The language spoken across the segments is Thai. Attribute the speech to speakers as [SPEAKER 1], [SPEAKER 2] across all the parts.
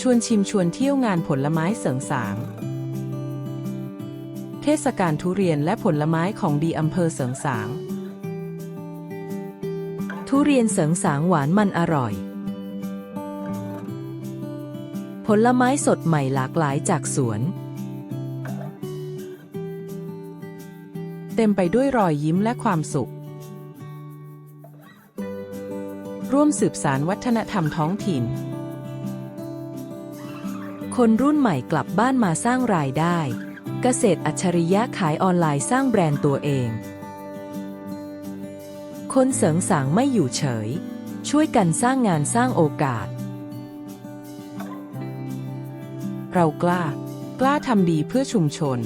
[SPEAKER 1] ชวนชิมชวนเที่ยวงานผลไม้เสริงสาง เทศกาลทุเรียนและผลไม้ของดีอำเภอเสริงสาง
[SPEAKER 2] ทุเรียนเสริงสางหวานมันอร่อย ผลไม้สดใหม่หลากหลายจากสวน
[SPEAKER 1] เต็มไปด้วยรอยยิ้มและความสุข ร่วมสืบสารวัฒนธรรมท้องถิ่น
[SPEAKER 2] คนรุ่นใหม่กลับบ้านมาสร้างรายได้ เกษตรอัจฉริยะขายออนไลน์สร้างแบรนด์ตัวเอง คนเสริงสางไม่อยู่เฉย ช่วยกันสร้างงานสร้างโอกาส
[SPEAKER 1] เรากล้า กล้าทำดีเพื่อชุมชน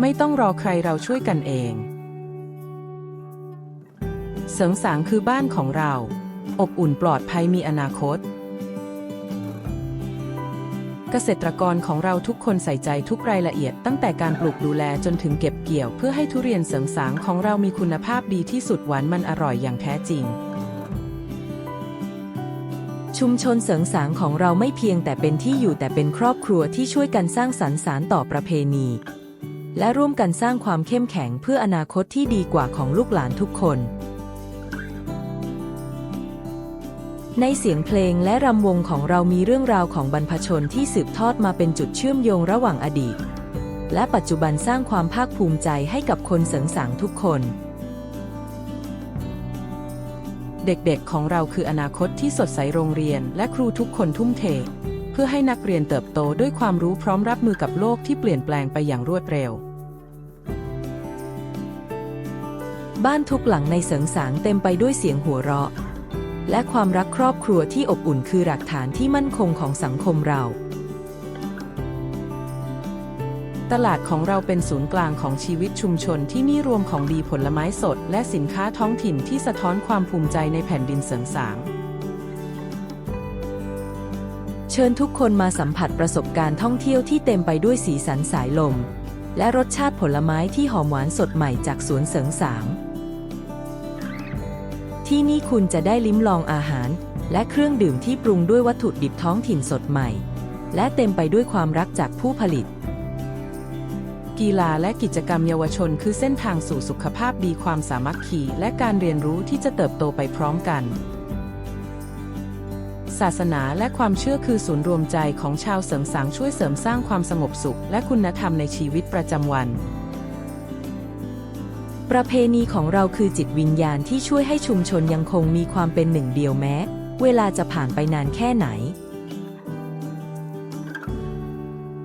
[SPEAKER 1] ไม่ต้องรอใครเราช่วยกันเอง เสริงสางคือบ้านของเรา อบอุ่นปลอดภัยมีอนาคต เกษตรกรของเราทุกคนใส่ใจทุกรายละเอียด ตั้งแต่การปลูกดูแลจนถึงเก็บเกี่ยว เพื่อให้ทุเรียนเสริงสางของเรามีคุณภาพดีที่สุดหวานมันอร่อยอย่างแท้จริง
[SPEAKER 2] ชุมชนเสริงสางของเราไม่เพียงแต่เป็นที่อยู่แต่เป็นครอบครัวที่ช่วยกันสร้างสรรค์สารต่อประเพณี และร่วมกันสร้างความเข้มแข็งเพื่ออนาคตที่ดีกว่าของลูกหลานทุกคน ในเสียงเพลงและรำวงของเรามีเรื่องราวของบรรพชนที่สืบทอดมาเป็นจุดเชื่อมโยงระหว่างอดีต และปัจจุบันสร้างความภาคภูมิใจให้กับคนเสริงสางทุกคน
[SPEAKER 1] เด็กๆของเราคืออนาคตที่สดใสโรงเรียน และครูทุกคนทุ่มเท เพื่อให้นักเรียนเติบโตด้วยความรู้พร้อมรับมือกับโลกที่เปลี่ยนแปลงไปอย่างรวดเร็ว
[SPEAKER 2] บ้านทุกหลังในเสริงสางเต็มไปด้วยเสียงหัวเราะ และความรักครอบครัวที่อบอุ่นคือหลักฐานที่มั่นคงของสังคมเรา
[SPEAKER 1] ตลาดของเราเป็นศูนย์กลางของชีวิตชุมชนที่มีรวมของดีผลไม้สด และสินค้าท้องถิ่นที่สะท้อนความภูมิใจในแผ่นดินเสริงสาง
[SPEAKER 2] เชิญทุกคนมาสัมผัสประสบการณ์ท่องเที่ยวที่เต็มไปด้วยสีสันสายลม และรสชาติผลไม้ที่หอมหวานสดใหม่จากสวนเสริงสาง ที่นี่คุณจะได้ลิ้มลองอาหาร และเครื่องดื่มที่ปรุงด้วยวัตถุดิบท้องถิ่นสดใหม่ และเต็มไปด้วยความรักจากผู้ผลิต
[SPEAKER 1] กีฬาและกิจกรรมเยาวชนคือเส้นทางสู่สุขภาพดีความสามัคคีและการเรียนรู้ที่จะเติบโตไปพร้อมกัน ศาสนาและความเชื่อคือศูนย์รวมใจของชาวเสริมสางช่วยเสริมสร้างความสงบสุข และคุณธรรมในชีวิตประจำวัน
[SPEAKER 2] ประเพณีของเราคือจิตวิญญาณที่ช่วยให้ชุมชนยังคงมีความเป็นหนึ่งเดียวแม้ เวลาจะผ่านไปนานแค่ไหน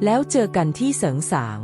[SPEAKER 2] แล้วเจอกันที่เสริงสาง